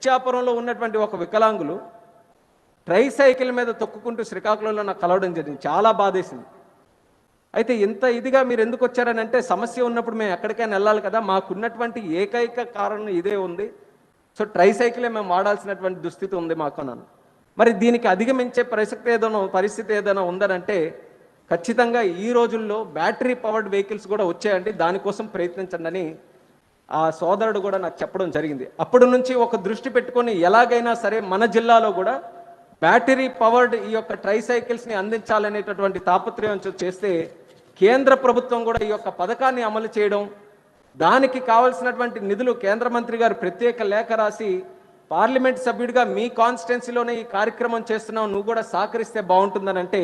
ఇచ్చాపురంలో ఉన్నటువంటి ఒక వికలాంగులు ట్రై సైకిల్ మీద తొక్కుకుంటూ శ్రీకాకుళంలో నాకు కలవడం జరిగింది. చాలా బాధేసింది. అయితే ఇంత ఇదిగా మీరు ఎందుకు వచ్చారని అంటే సమస్య ఉన్నప్పుడు మేము ఎక్కడికైనా వెళ్ళాలి కదా మాకున్నటువంటి ఏకైక కారణం ఇదే ఉంది. సో ట్రై సైకిలే మేము వాడాల్సినటువంటి దుస్థితి ఉంది మాకు అన్నాను. మరి దీనికి అధిగమించే ప్రసక్తి ఏదైనా పరిస్థితి ఏదైనా ఉందనంటే ఖచ్చితంగా ఈ రోజుల్లో బ్యాటరీ పవర్డ్ వెహికల్స్ కూడా వచ్చాయండి. దానికోసం ప్రయత్నించండి అని ఆ సోదరుడు కూడా నాకు చెప్పడం జరిగింది. అప్పటి నుంచి ఒక దృష్టి పెట్టుకొని ఎలాగైనా సరే మన జిల్లాలో కూడా బ్యాటరీ పవర్డ్ ఈ యొక్క ట్రై సైకిల్స్ని అందించాలనేటటువంటి తాపత్రయం చేస్తే కేంద్ర ప్రభుత్వం కూడా ఈ యొక్క పథకాన్ని అమలు చేయడం దానికి కావలసినటువంటి నిధులు కేంద్ర మంత్రి గారు ప్రత్యేక లేఖ రాసి పార్లమెంట్ సభ్యుడిగా మీ కాన్స్టిట్యున్సీలోనే ఈ కార్యక్రమం చేస్తున్నావు నువ్వు కూడా సహకరిస్తే బాగుంటుందని అంటే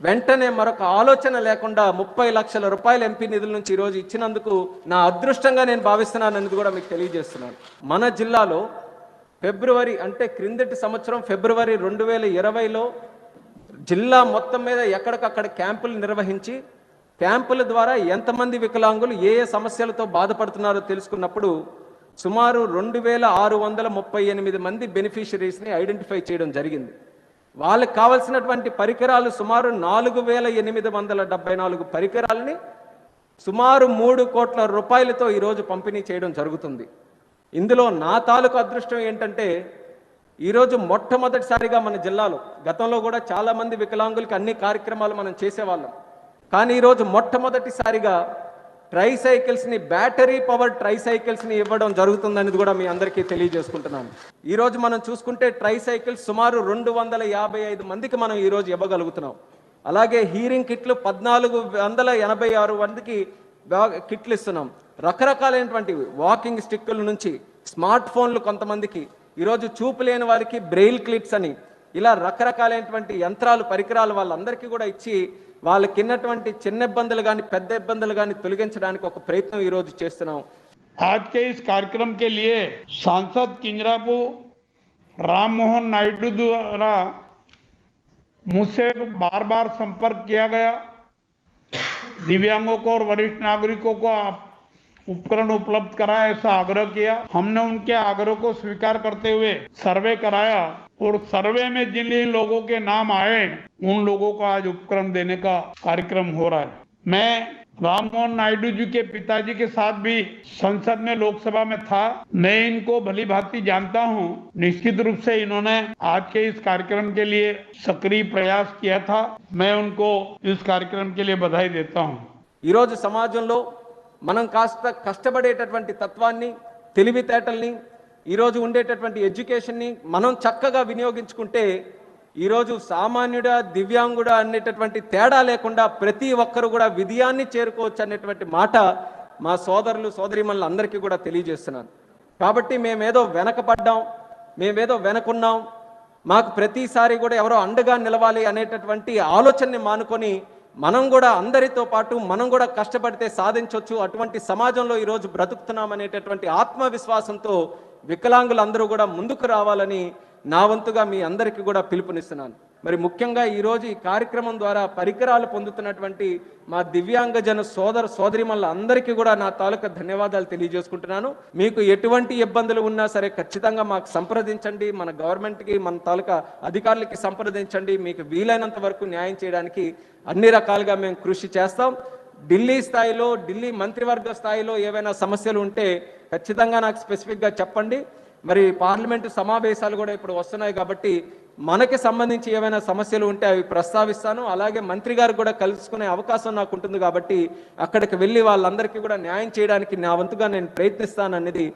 వెంటనే మరొక ఆలోచన లేకుండా ముప్పై లక్షల రూపాయల ఎంపీ నిధుల నుంచి ఈరోజు ఇచ్చినందుకు నా అదృష్టంగా నేను భావిస్తున్నాను అనేది కూడా మీకు తెలియజేస్తున్నాను. మన జిల్లాలో ఫిబ్రవరి అంటే క్రిందటి సంవత్సరం ఫిబ్రవరి రెండు వేల ఇరవైలో జిల్లా మొత్తం మీద ఎక్కడికక్కడ క్యాంపులు నిర్వహించి క్యాంపుల ద్వారా ఎంతమంది వికలాంగులు ఏ ఏ సమస్యలతో బాధపడుతున్నారో తెలుసుకున్నప్పుడు సుమారు రెండు వేల ఆరు వందల ముప్పై ఎనిమిది మంది బెనిఫిషరీస్ని ఐడెంటిఫై చేయడం జరిగింది. వాళ్ళకి కావలసినటువంటి పరికరాలు సుమారు నాలుగు వేల ఎనిమిది వందల డెబ్బై నాలుగు పరికరాలని సుమారు మూడు కోట్ల రూపాయలతో ఈరోజు పంపిణీ చేయడం జరుగుతుంది. ఇందులో నా తాలూకు అదృష్టం ఏంటంటే ఈరోజు మొట్టమొదటిసారిగా మన జిల్లాలో గతంలో కూడా చాలామంది వికలాంగులకి అన్ని కార్యక్రమాలు మనం చేసేవాళ్ళం. కానీ ఈరోజు మొట్టమొదటిసారిగా ట్రై సైకిల్స్ని బ్యాటరీ పవర్ ట్రై సైకిల్స్ని ఇవ్వడం జరుగుతుందనేది కూడా మీ అందరికీ తెలియజేసుకుంటున్నాను. ఈరోజు మనం చూసుకుంటే ట్రై సైకిల్స్ సుమారు రెండు వందల యాభై ఐదు మందికి మనం ఈరోజు ఇవ్వగలుగుతున్నాం. అలాగే హీరింగ్ కిట్లు పద్నాలుగు వందల ఎనభై ఆరు మందికి కిట్లు ఇస్తున్నాం. రకరకాలైనటువంటి వాకింగ్ స్టిక్కుల నుంచి స్మార్ట్ ఫోన్లు కొంతమందికి. ఈరోజు చూపు లేని వారికి బ్రెయిల్ క్లిప్స్ అని. ఇలా రకరకాలైనటువంటి యంత్రాలు పరికరాలు వాళ్ళందరికీ కూడా ఇచ్చి వాళ్ళకి ఉన్నటువంటి చిన్న ఇబ్బందులు కానీ పెద్ద ఇబ్బందులు కానీ తొలగించడానికి ఒక ప్రయత్నం ఈరోజు చేస్తున్నాం आज के इस कार्यक्रम के लिए सांसद किंजरापू राम मोहन नायडू द्वारा मुझसे बार बार संपर्क किया गया दिव्यांगों को और वरिष्ठ नागरिकों को आप उपकरण उपलब्ध कराए ऐसा आग्रह किया हमने उनके आग्रह को स्वीकार करते हुए सर्वे कराया और सर्वे में जिन जिन लोगों के नाम आए उन लोगों को आज उपकरण देने का कार्यक्रम हो रहा है मैं राम मोहन नायडू जी के पिताजी के साथ भी संसद में लोकसभा में था मैं इनको भली भांति जानता हूं निश्चित रूप से इन्होंने आज के इस कार्यक्रम के लिए सक्रिय प्रयास किया था मैं उनको इस कार्यक्रम के लिए बधाई देता हूं ఈరోజు సమాజంలో మనం కాస్త కష్టపడేటటువంటి తత్వాన్ని తెలివితేటల్ని ఈరోజు ఉండేటటువంటి ఎడ్యుకేషన్ని మనం చక్కగా వినియోగించుకుంటే ఈరోజు సామాన్యుడా దివ్యాంగుడా అనేటటువంటి తేడా లేకుండా ప్రతి ఒక్కరు కూడా విజయాన్ని చేరుకోవచ్చు అనేటువంటి మాట మా సోదరులు సోదరిమణులు అందరికీ కూడా తెలియజేస్తున్నాను. కాబట్టి మేమేదో వెనకపడ్డాం మేమేదో వెనకున్నాం మాకు ప్రతిసారి కూడా ఎవరో అండగా నిలవాలి అనేటటువంటి ఆలోచనని మానుకొని మనం కూడా అందరితో పాటు మనం కూడా కష్టపడితే సాధించవచ్చు అటువంటి సమాజంలో ఈరోజు బ్రతుకుతున్నాం అనేటటువంటి ఆత్మవిశ్వాసంతో వికలాంగులందరూ కూడా ముందుకు రావాలని నా వంతుగా మీ అందరికీ కూడా పిలుపునిస్తున్నాను. మరి ముఖ్యంగా ఈరోజు ఈ కార్యక్రమం ద్వారా పరికరాలు పొందుతున్నటువంటి మా దివ్యాంగజన సోదర సోదరిమల్ల అందరికీ కూడా నా తాలూకా ధన్యవాదాలు తెలియజేసుకుంటున్నాను. మీకు ఎటువంటి ఇబ్బందులు ఉన్నా సరే ఖచ్చితంగా మాకు సంప్రదించండి. మన గవర్నమెంట్కి మన తాలూకా అధికారులకి సంప్రదించండి. మీకు వీలైనంత వరకు న్యాయం చేయడానికి అన్ని రకాలుగా మేము కృషి చేస్తాం. ఢిల్లీ స్థాయిలో ఢిల్లీ మంత్రివర్గ స్థాయిలో ఏవైనా సమస్యలు ఉంటే ఖచ్చితంగా నాకు స్పెసిఫిక్గా చెప్పండి. మరి పార్లమెంటు సమావేశాలు కూడా ఇప్పుడు వస్తున్నాయి కాబట్టి మనకి సంబంధించి ఏమైనా సమస్యలు ఉంటే అవి ప్రస్తావిస్తాను. అలాగే మంత్రి గారు కూడా కలుసుకునే అవకాశం నాకు ఉంటుంది కాబట్టి అక్కడికి వెళ్ళి వాళ్ళందరికీ కూడా న్యాయం చేయడానికి నా వంతుగా నేను ప్రయత్నిస్తాననేది